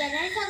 じ来な。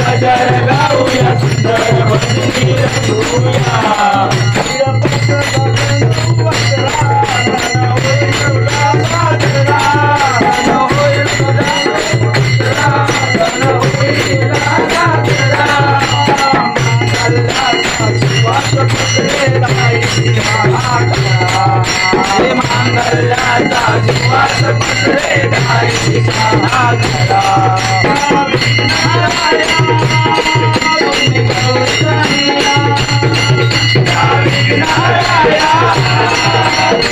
गजर गाऊया सुंदर बंधुया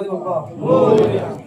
गणपती बाप्पा